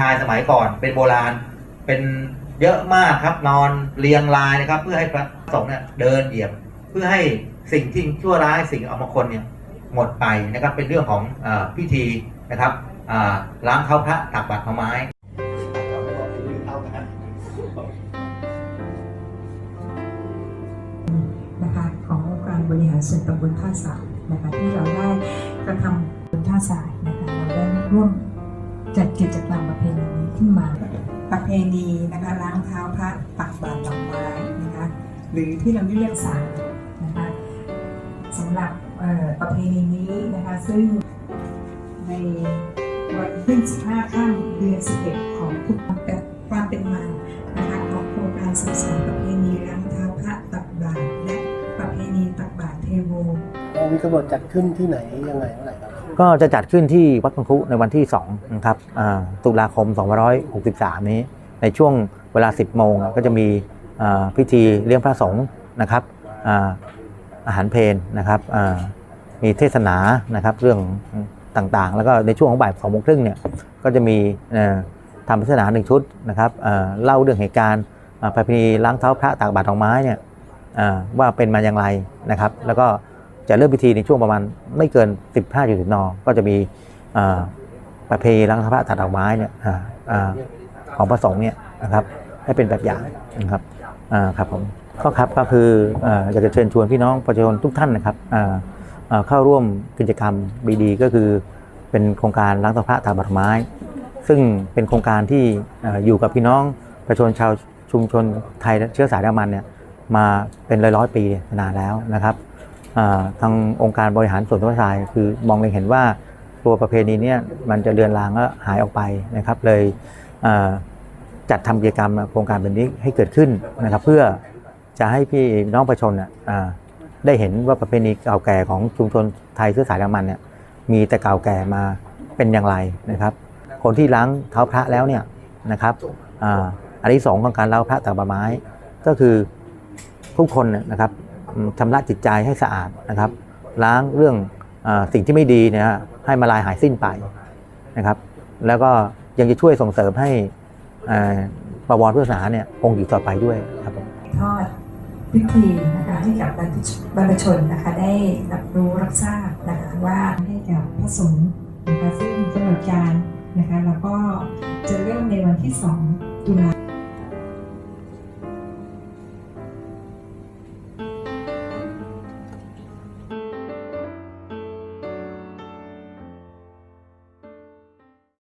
ชายสมัยก่อนเป็นโบราณ เป็นเยอะมากครับนอนเรียงรายนะครับ เพื่อให้พระสงฆ์เนี่ยเดินเหยียบ เพื่อให้สิ่งที่ชั่วร้ายสิ่งอมคนเนี่ยหมดไปนะครับเป็นเรื่องของอพิธีนะครับล้างเท้าพระตักบาตรเอาไม้นะคะขององค์การบริหารส่วนตำบลท่าสายนะคะที่เราได้กระทำบนท่าสายนะคะเราได้ร่วม จัดกิจกรรมประเพณีนี้ขึ้นมา ประเพณีนะคะล้างเท้าพระตักบาตรดอกไม้นะคะหรือที่เราเรียกสารนะคะสำหรับประเพณีนี้นะคะซึ่งในวันขึ้น15ค่ำเดือน มีกำหนดจัดขึ้นที่ไหนยังไงเมื่อไหร่ครับ ก็จะจัดขึ้นที่วัดพังคุในวันที่2นะครับตุลาคม 2563 นี้ ในช่วงเวลา 10 โมงก็จะมีพิธีเลี้ยงพระสงฆ์นะครับอาหารเพลนะครับมีเทศนานะครับเรื่องต่างๆ แล้วก็ในช่วงของบ่ายสองโมงครึ่งเนี่ยก็จะมีทำเทศนาหนึ่งชุดนะครับเล่าเรื่องเหตุการณ์ประเพณีล้างเท้าพระตากบาตรดอกไม้เนี่ยว่าเป็นมาอย่างไรนะครับ แล้วก็ จะเริ่มพิธีในช่วงประมาณไม่เกิน 15จุดนก็จะมีประเพณีล้างพระตากดอกไม้เนี่ยออของพระสงฆ์เนี่ยนะครับให้เป็นแบบอย่างนะครับอ่าครับผมก็ครับก็คืออยากจะเชิญชวนพี่น้องประชาชนทุกท่านนะครับเข้าร่วมกิจกรรมดีๆก็คือเป็นโครงการล้างเท้าพระตาบาตรไม้ ซึ่งเป็นโครงการที่ออยู่กับพี่น้องประชาชนชาวชุมชนไทยเชื้อสายดามันเนี่ยมาเป็นร้อยร้อยๆปีนานแล้วนะครับ ทางองค์การบริหารส่วนท้องถิ่นคือมองเล็งเห็นว่าตัวประเพณีเนี่ยมันจะเลือนลางก็หายออกไปนะครับ เลยจัดทำกิจกรรมโครงการแบบนี้ให้เกิดขึ้นนะครับ เพื่อจะให้พี่น้องประชาชนได้เห็นว่าประเพณีเก่าแก่ของชุมชนไทยเชื้อสายดามันเนี่ยมีแต่เก่าแก่มาเป็นอย่างไรนะครับ คนที่ล้างเท้าพระแล้วเนี่ยนะครับอันที่สองของการเล้าพระตากใบไม้ ก็คือทุกคนนะครับ ชำระจิตใจให้สะอาดนะครับ ล้างเรื่องอสิ่งที่ไม่ดีเนี่ยฮะให้มาลายหายสิ้นไปนะครับ แล้วก็ยังจะช่วยส่งเสริมให้ประวรพุทธศาสนาเนี่ยคงอยู่ต่อไปด้วยครับผมทอดพิธีนะคะให้กับบรรพชบรรพชนนะคะได้รับรู้รับทราบนะคะว่าให้กับพระสงฆ์นะคะซึ่งกำหนดการนะคะแล้วก็จะเริ่มในวันที่ 2 ตุลา